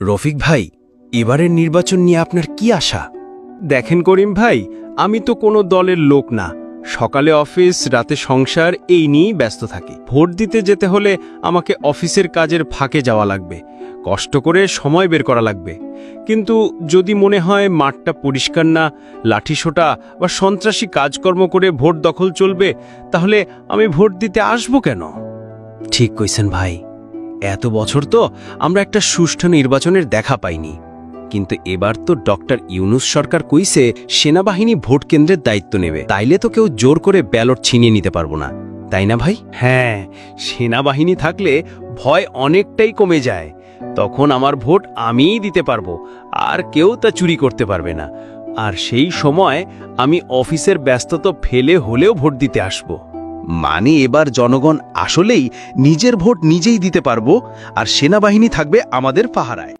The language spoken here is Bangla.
রফিক ভাই এবারের নির্বাচন নিয়ে আপনার কি আশা? দেখেন করিম ভাই আমি তো কোনো দলের লোক না। সকালে অফিস রাতে সংসার এই নিয়েই ব্যস্ত থাকি। ভোট দিতে যেতে হলে আমাকে অফিসের কাজের ফাঁকে যাওয়া লাগবে। কষ্ট করে সময় বের করা লাগবে। কিন্তু যদি মনে হয় মাঠটা পরিষ্কার না লাঠিসোটা বা সন্ত্রাসী কাজকর্ম করে ভোট দখল চলবে তাহলে আমি ভোট দিতে আসব কেন? ঠিক কইছেন ভাই। এত বছর তো আমরা একটা সুষ্ঠু নির্বাচনের দেখা পাইনি। কিন্তু এবার তো ডক্টর ইউনুস সরকার কইছে, সেনাবাহিনী ভোট কেন্দ্রের দায়িত্ব নেবে। তাইলে তো কেউ জোর করে ব্যালট ছিনিয়ে নিতে পারব না। তাই না ভাই? হ্যাঁ সেনাবাহিনী থাকলে ভয় অনেকটাই কমে যায়। তখন আমার ভোট আমিই দিতে পারব, আর কেউ তা চুরি করতে পারবে না। আর সেই সময় আমি অফিসের ব্যস্ততা ফেলে হলেও ভোট দিতে আসব। মানে এবার জনগণ আসলেই নিজের ভোট নিজেই দিতে পারব আর সেনাবাহিনী থাকবে আমাদের পাহারায়।